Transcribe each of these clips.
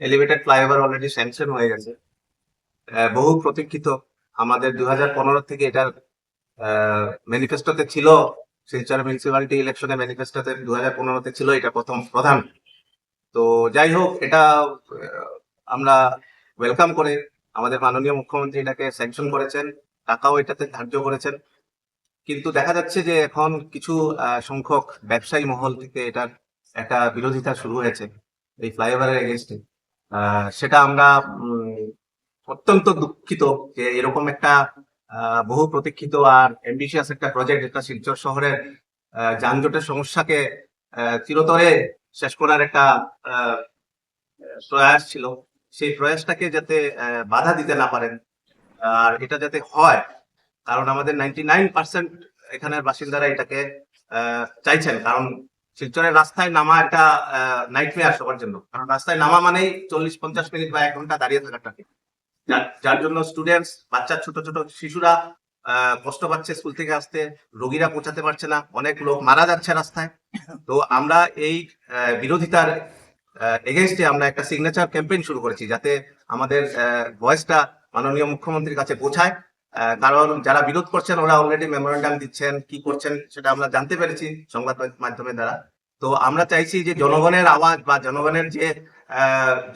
Elevated flyover already sanction হয়ে গেছে। বহু প্রতীক্ষিত। আমাদের দু হাজার পনেরো থেকে এটার ম্যানিফেস্টোতে ছিল, শিলচর মিউনিসিপ্যালিটি ইলেকশনে ম্যানিফেস্টোতে দু হাজার পনেরোতে ছিল, এটা প্রথম প্রধান। তো যাই হোক, এটা আমরা ওয়েলকাম করে আমাদের মাননীয় মুখ্যমন্ত্রী এটাকে স্যাংশন করেছেন, টাকাও এটাতে ধার্য করেছেন। কিন্তু দেখা যাচ্ছে যে এখন কিছু সংখ্যক ব্যবসায়ী মহল থেকে এটার একটা বিরোধিতা শুরু হয়েছে, এই ফ্লাইওভারের এগেনস্টে সেটা আমরা অত্যন্ত দুঃখিত যে এরকম একটা বহু প্রতীক্ষিত আর অ্যাম্বিশিয়াস একটা প্রজেক্ট যেটা শিলচর শহরের যানজটের সমস্যাকে চিরতরে শেষ করার একটা প্রয়াস ছিল। সেই প্রয়াসটাকে যাতে বাধা দিতে না পারেন, আর এটা যাতে হয়, কারণ আমাদের নাইনটি নাইন পার্সেন্ট এখানের বাসিন্দারা এটাকে চাইছেন। কারণ শিলচরের রাস্তায় নামা একটা নাইটমেয়ার সবার জন্য। কারণ রাস্তায় নামা মানেই চল্লিশ, পঞ্চাশ মিনিট বা এক ঘণ্টা দাঁড়িয়ে থাকাটাকে যার- যার জন্য স্টুডেন্টস বাচ্চা, ছোট ছোট শিশুরা কষ্ট পাচ্ছে স্কুল থেকে আসতে, রোগীরা পৌঁছাতে পারছে না, অনেক লোক মারা যাচ্ছে রাস্তায়। তো আমরা এই বিরোধিতার এগেনস্টে আমরা একটা সিগনেচার ক্যাম্পেইন শুরু করেছি যাতে আমাদের ভয়েসটা মাননীয় মুখ্যমন্ত্রীর কাছে পৌঁছায়। কারণ যারা বিরোধ করছেন, ওরা অলরেডি মেমোরেন্ডাম দিচ্ছেন, কি করছেন সেটা আমরা জানতে পেরেছি সংবাদ মাধ্যমের দ্বারা। তো আমরা চাইছি যে জনগণের আওয়াজ বা জনগণের যে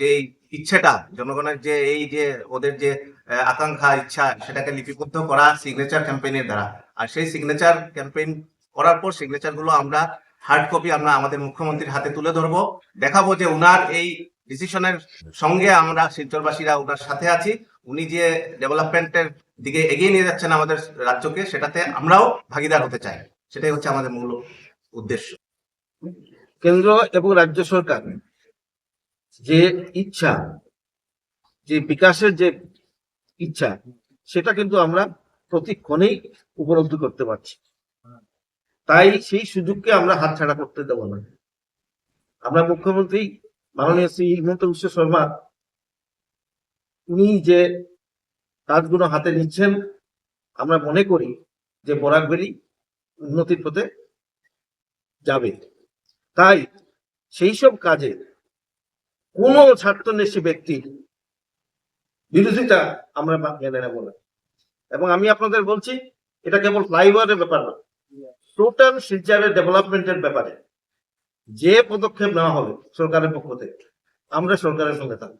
যে ইচ্ছেটা, জনগণের যে এই যে ওদের যে আকাঙ্ক্ষা, ইচ্ছা, সেটাকে লিপিবদ্ধ করা সিগনেচার ক্যাম্পেইনের দ্বারা। আর সেই সিগনেচার ক্যাম্পেইন করার পর সিগনেচারগুলো আমরা হার্ড কপি আমরা আমাদের মুখ্যমন্ত্রীর হাতে তুলে ধরবো। দেখাবো যে উনার এই ডিসিশনের সঙ্গে আমরা শিলচরবাসীরা ওনার সাথে আছি। উনি যে ডেভেলপমেন্টের দিকে এগিয়ে নিয়ে যাচ্ছেন আমাদের রাজ্যকে, সেটাতে আমরাও ভাগিদার হতে চাই। সেটাই হচ্ছে আমাদের মূল উদ্দেশ্য। কেন্দ্র এবং রাজ্য সরকার যে ইচ্ছা, যে বিকাশের যে ইচ্ছা, সেটা কিন্তু আমরা প্রতিক্ষণেই উপলব্ধি করতে পারছি। তাই সেই সুযোগকে আমরা হাতছাড়া করতে দেব না। আমরা মুখ্যমন্ত্রী মাননীয় শ্রী হিমন্ত বিশ্ব শর্মা, উনি যে কাজগুলো হাতে নিচ্ছেন। আমরা মনে করি যে বরাকবেরি উন্নতির পথে যাবে। তাই সেই সব কাজে কোনো স্বার্থন্বেষী ব্যক্তির বিরোধিতা আমরা মেনে নেব না। এবং আমি আপনাদের বলছি, এটা কেবল ফ্লাইওভারের ব্যাপার না। টোটাল শিলচরের ডেভেলপমেন্টের ব্যাপারে যে পদক্ষেপ নেওয়া হবে সরকারের পক্ষ থেকে, আমরা সরকারের সঙ্গে থাকব।